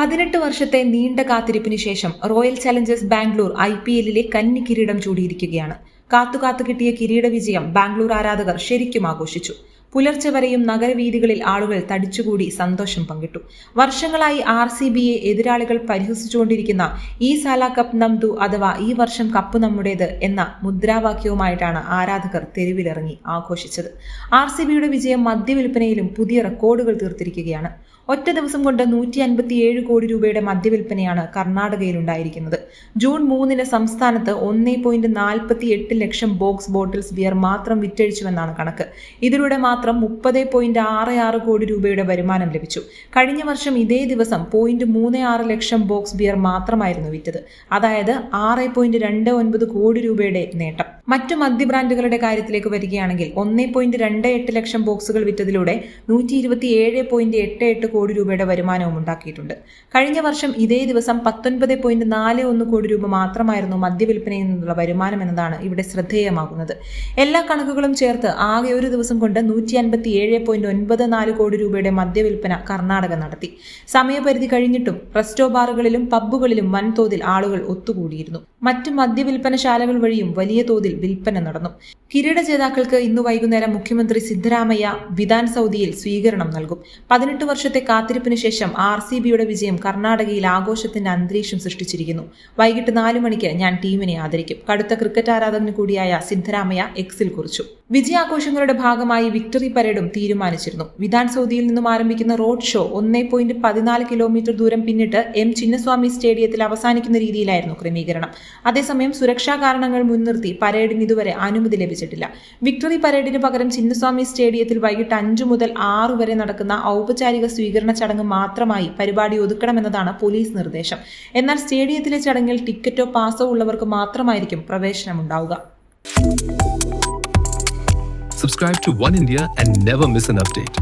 പതിനെട്ട് വർഷത്തെ നീണ്ട കാത്തിരിപ്പിന് ശേഷം Royal Challengers Bangalore I P എല്ലിലെ കന്നി കിരീടം ചൂടിയിരിക്കുകയാണ്. കാത്തുകാത്തു കിട്ടിയ കിരീട വിജയം ബാംഗ്ലൂർ ആരാധകർ ശരിക്കും ആഘോഷിച്ചു. പുലർച്ചെ വരെയും നഗരവീഥികളിൽ ആളുകൾ തടിച്ചുകൂടി സന്തോഷം പങ്കിട്ടു. വർഷങ്ങളായി ആർ സി ബിയെ എതിരാളികൾ പരിഹസിച്ചുകൊണ്ടിരിക്കുന്ന ഈ സാല കപ്പ് നംതു അഥവാ ഈ വർഷം കപ്പ് നമ്മുടേത് എന്ന മുദ്രാവാക്യവുമായിട്ടാണ് ആരാധകർ തെരുവിലിറങ്ങി ആഘോഷിച്ചത്. ആർ സി ബിയുടെ വിജയം മദ്യവിൽപ്പനയിലും പുതിയ റെക്കോർഡുകൾ തീർത്തിരിക്കുകയാണ്. ഒറ്റ ദിവസം കൊണ്ട് നൂറ്റി അൻപത്തിയേഴ് കോടി രൂപയുടെ മദ്യവിൽപ്പനയാണ് കർണാടകയിൽ ഉണ്ടായിരിക്കുന്നത് ജൂൺ മൂന്നിന് സംസ്ഥാനത്ത് ഒന്നേ പോയിന്റ് നാൽപ്പത്തി എട്ട് ലക്ഷം ബോക്സ് ബോട്ടിൽസ് ബിയർ മാത്രം വിറ്റഴിച്ചുവെന്നാണ് കണക്ക്. ഇതിലൂടെ മാത്രം മുപ്പത് പോയിന്റ് ആറ് ആറ് കോടി രൂപയുടെ വരുമാനം ലഭിച്ചു. കഴിഞ്ഞ വർഷം ഇതേ ദിവസം പോയിന്റ് മൂന്ന് ആറ് ലക്ഷം ബോക്സ് ബിയർ മാത്രമായിരുന്നു വിറ്റത്. അതായത് ആറ് പോയിന്റ് രണ്ട് ഒൻപത് കോടി രൂപയുടെ നേട്ടം. മറ്റു മദ്യ ബ്രാൻഡുകളുടെ കാര്യത്തിലേക്ക് വരികയാണെങ്കിൽ ഒന്നേ പോയിന്റ് രണ്ട് എട്ട് ലക്ഷം ബോക്സുകൾ വിറ്റതിലൂടെ നൂറ്റി ഇരുപത്തി ഏഴ് പോയിന്റ് എട്ട് എട്ട് കോടി രൂപയുടെ വരുമാനവും ഉണ്ടാക്കിയിട്ടുണ്ട്. കഴിഞ്ഞ വർഷം ഇതേ ദിവസം പത്തൊൻപത് പോയിന്റ് നാല് ഒന്ന് കോടി രൂപ മാത്രമായിരുന്നു മദ്യവിൽപ്പനയിൽ നിന്നുള്ള വരുമാനം എന്നതാണ് ഇവിടെ ശ്രദ്ധേയമാകുന്നത്. എല്ലാ കണക്കുകളും ചേർത്ത് ആകെ ഒരു ദിവസം കൊണ്ട് നൂറ്റി അൻപത്തി ഏഴ് പോയിന്റ് ഒൻപത് നാല് കോടി രൂപയുടെ മദ്യവിൽപ്പന കർണാടക നടത്തി. സമയപരിധി കഴിഞ്ഞിട്ടും റെസ്റ്റോ ബാറുകളിലും പബ്ബുകളിലും വൻതോതിൽ ആളുകൾ ഒത്തുകൂടിയിരുന്നു. മറ്റു മദ്യവിൽപ്പനശാലകൾ വഴിയും വലിയ തോതിൽ വിൽപ്പന നടന്നു. കിരീട ജേതാക്കൾക്ക് ഇന്ന് വൈകുന്നേരം മുഖ്യമന്ത്രി സിദ്ധരാമയ്യ വിധാൻ സൗദിയിൽ സ്വീകരണം നൽകും. പതിനെട്ട് വർഷത്തെ കാത്തിരിപ്പിന് ശേഷം ആർ സി ബിയുടെ വിജയം കർണാടകയിൽ ആഘോഷത്തിന്റെ അന്തരീക്ഷം സൃഷ്ടിച്ചിരിക്കുന്നു. വൈകിട്ട് നാല് മണിക്ക് ഞാൻ ടീമിനെ ആദരിക്കും. കടുത്ത ക്രിക്കറ്റ് ആരാധകന് കൂടിയായ സിദ്ധരാമയ്യ എക്സിൽ കുറിച്ചു. വിജയാഘോഷങ്ങളുടെ ഭാഗമായി വിക്ടറി പരേഡും തീരുമാനിച്ചിരുന്നു. വിധാൻ സൗദിയിൽ നിന്നും ആരംഭിക്കുന്ന റോഡ് ഷോ ഒന്നേ പോയിന്റ് പതിനാല് കിലോമീറ്റർ ദൂരം പിന്നിട്ട് എം ചിന്നസ്വാമി സ്റ്റേഡിയത്തിൽ അവസാനിക്കുന്ന രീതിയിലായിരുന്നു ക്രമീകരണം. അതേസമയം സുരക്ഷാ കാരണങ്ങൾ മുൻനിർത്തി പരേഡിന് ഇതുവരെ അനുമതി ലഭിച്ചിട്ടില്ല. വിക്ടറി പരേഡിന് പകരം ചിന്നസ്വാമി സ്റ്റേഡിയത്തിൽ വൈകിട്ട് അഞ്ചു മുതൽ ആറു വരെ നടക്കുന്ന ഔപചാരിക സ്വീകരണ ചടങ്ങ് മാത്രമായി പരിപാടി ഒതുക്കണമെന്നതാണ് പോലീസ് നിർദ്ദേശം. എന്നാൽ സ്റ്റേഡിയത്തിലെ ചടങ്ങിൽ ടിക്കറ്റോ പാസോ ഉള്ളവർക്ക് മാത്രമായിരിക്കും പ്രവേശനമുണ്ടാവുക. Subscribe to One India and never miss an update.